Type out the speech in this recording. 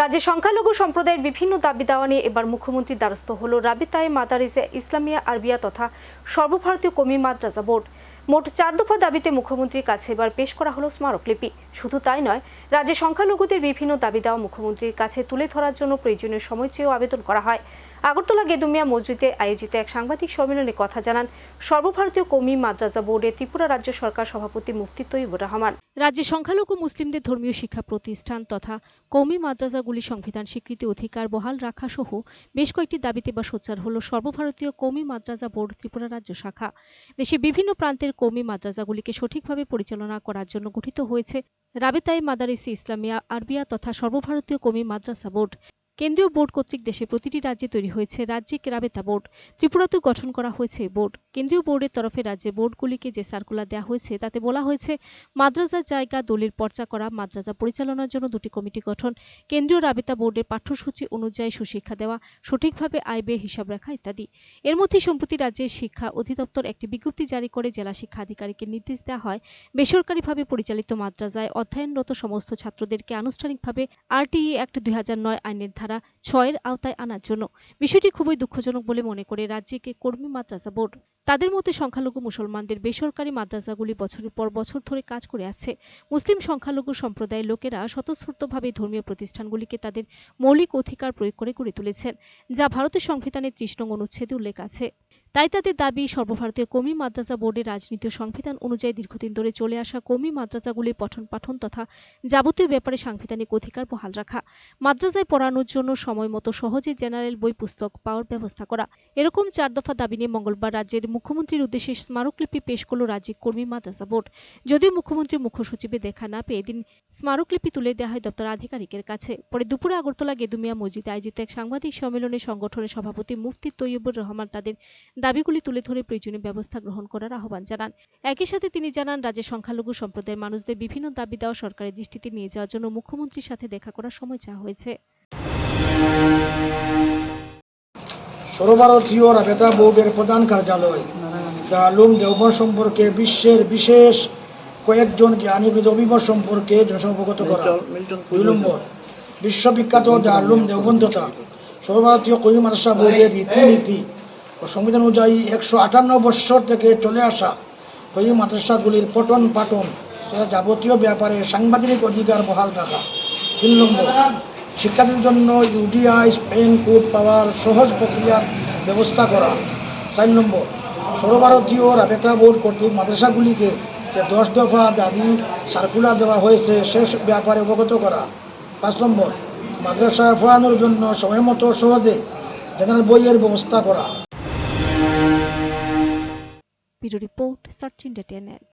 রাজ্যে সংখ্যালঘু সম্প্রদায়ের বিভিন্ন দাবি দাওয়া নিয়ে এবার মুখ্যমন্ত্রীর দ্বারস্থ হল রাবিতায় মাদারিসে ইসলামিয়া আরবিয়া তথা সর্বভারতীয় কমি মাদ্রাসা বোর্ড। মোট চার দফা দাবিতে মুখ্যমন্ত্রীর কাছে এবার পেশ করা হলো স্মারকলিপি। শুধু তাই নয়, রাজ্যে সংখ্যালঘুদের বিভিন্ন দাবি দেওয়া মুখ্যমন্ত্রীর কাছে তুলে ধরার জন্য প্রয়োজনীয় সময় চেয়েও আবেদন করা হয়। আগরতলা গেদুমিয়া মসজিদে আয়োজিত এক সাংবাদিক সম্মেলনে কথা জানান সর্বভারতীয় কমি মাদ্রাসা বোর্ডের ত্রিপুরা রাজ্য সরকার সভাপতি মুফতি তৈবুর রহমান। রাজ্যে সংখ্যালঘু মুসলিমদের ধর্মীয় শিক্ষা প্রতিষ্ঠান তথা কৌমি মাদ্রাসাগুলি সংবিধান স্বীকৃতি অধিকার বহাল রাখা সহ বেশ কয়েকটি দাবিতে বা সোচ্চার হল সর্বভারতীয় কৌমি মাদ্রাসা বোর্ড ত্রিপুরা রাজ্য শাখা। দেশে বিভিন্ন প্রান্তের কৌমি মাদ্রাসাগুলিকে সঠিকভাবে পরিচালনা করার জন্য গঠিত হয়েছে রাবেতাই মাদারিসি ইসলামিয়া, আরবিয়া তথা সর্বভারতীয় কমি মাদ্রাসা বোর্ড। কেন্দ্রীয় বোর্ড কর্তৃক দেশে প্রতিটি রাজ্যে তৈরি হয়েছে রাজ্যিক রাবেতা বোর্ড। ত্রিপুরাতেও গঠন করা হয়েছে বোর্ড। কেন্দ্রীয় বোর্ডের তরফে রাজ্যে বোর্ডগুলিকে যে সার্কুলার দেওয়া হয়েছে, তাতে বলা হয়েছে মাদ্রাসার জায়গা দলিল পর্চা করা মাদ্রাসা পরিচালনার জন্য দুটি কমিটি গঠন, কেন্দ্রীয় রাবেতা বোর্ডের পাঠ্যসূচি অনুযায়ী সুশিক্ষা দেওয়া, সঠিকভাবে আয়, ব্যয়, হিসাব রাখা ইত্যাদি। এর মধ্যে সম্প্রতি রাজ্যের শিক্ষা অধিদপ্তর একটি বিজ্ঞপ্তি জারি করে, জেলা শিক্ষা আধিকারিকের নির্দেশ দেওয়া হয়, বেসরকারিভাবে পরিচালিত মাদ্রাসায় অধ্যয়নরত সমস্ত ছাত্রদেরকে আনুষ্ঠানিকভাবে আরটিই অ্যাক্ট দুই হাজার নয় আইনের ধারা ছয়ের আওতায় আনার জন্য। বিষয়টি খুবই দুঃখজনক বলে মনে করে রাজ্যকে কর্মী মাদ্রাসা বোর্ড। তাদের মধ্যে সংখ্যালঘু মুসলমানদের বেসরকারি মাদ্রাসাগুলি বছরের পর বছর ধরে কাজ করে আসছে। মুসলিম সংখ্যালঘু সম্প্রদায়ের লোকেরা স্বতঃস্ফূর্তভাবে ধর্মীয় প্রতিষ্ঠানগুলিকে তাদের মৌলিক অধিকার প্রয়োগ করে গড়ে তুলেছেন, যা ভারতের সংবিধানের ত্রিশ নং অনুচ্ছেদে উল্লেখ আছে। তাই তাদের দাবি, সর্বভারতীয় কমি মাদ্রাসা বোর্ডের রাজনীতি সংবিধান অনুযায়ী দীর্ঘদিন ধরে চলে আসা কমি মাদ্রাসাগুলির পঠন পাঠন তথা যাবতীয় ব্যাপারে সাংবিধানিক অধিকার বহাল রাখা, মাদ্রাসায় পড়ানোর জন্য সময় মতো সহজে জেনারেল বই, পুস্তক পাওয়ার ব্যবস্থা করা। এরকম চার দফা দাবি নিয়ে মঙ্গলবার রাজ্যের মুখ্যমন্ত্রীর উদ্দেশ্যে স্মারকলিপি পেশ করল রাজ্যিক কর্মী মাদ্রাসা বোর্ড। যদিও মুখ্যমন্ত্রী মুখ্য সচিবের দেখা না পেয়ে এদিন স্মারকলিপি তুলে দেওয়া হয় দপ্তর আধিকারিকের কাছে। পরে দুপুরে আগরতলা গেদুমিয়া মসজিদে আয়োজিত এক সাংবাদিক সম্মেলনে সংগঠনের সভাপতি মুফতি তৈয়বুর রহমান তাদের দাবিগুলি তুলে ধরে প্রয়োজনীয় ব্যবস্থা গ্রহণ করার আহ্বান জানান। একই সাথে তিনি জানান রাজ্যের সংখ্যালঘু সম্প্রদায়ের মানুষদের বিভিন্ন দাবি দেওয়া সরকারের দৃষ্টিতে নিয়ে যাওয়ার জন্য মুখ্যমন্ত্রীর সাথে দেখা করার সময় চাওয়া হয়েছে। সর্বভারতীয় রাবেতা বোর্ডের প্রধান কার্যালয় দারুম দেওবন্দ সম্পর্কে বিশ্বের বিশেষ কয়েকজন জ্ঞানীবিদ অভিমত সম্পর্কে জনসমবগত করা। দুই নম্বর বিশ্ববিখ্যাত দারুম দেওবন্দ তথা সর্বভারতীয় কবি মাদ্রাসা বোর্ডের রীতিনীতি ও সংবিধান অনুযায়ী একশো আটান্ন বৎসর থেকে চলে আসা কবি মাদ্রাসাগুলির পঠন পাঠন তথা যাবতীয় ব্যাপারে সাংবাদিক অধিকার বহাল রাখা। তিন নম্বর, শিক্ষার্থীদের জন্য ইউডিআই, স্পেন, কোড পাওয়ার সহজ প্রক্রিয়ার ব্যবস্থা করা। চার নম্বর, সর্বভারতীয় রাবেতা বোর্ড কর্তৃক মাদ্রাসাগুলিকে যে দশ দফা দাবি সার্কুলার দেওয়া হয়েছে, সে ব্যাপারে অবগত করা। পাঁচ নম্বর, মাদ্রাসা পড়ানোর জন্য সময়মতো সহজে জেনারেল বইয়ের ব্যবস্থা করা। Bureau Report, Sachin Detained.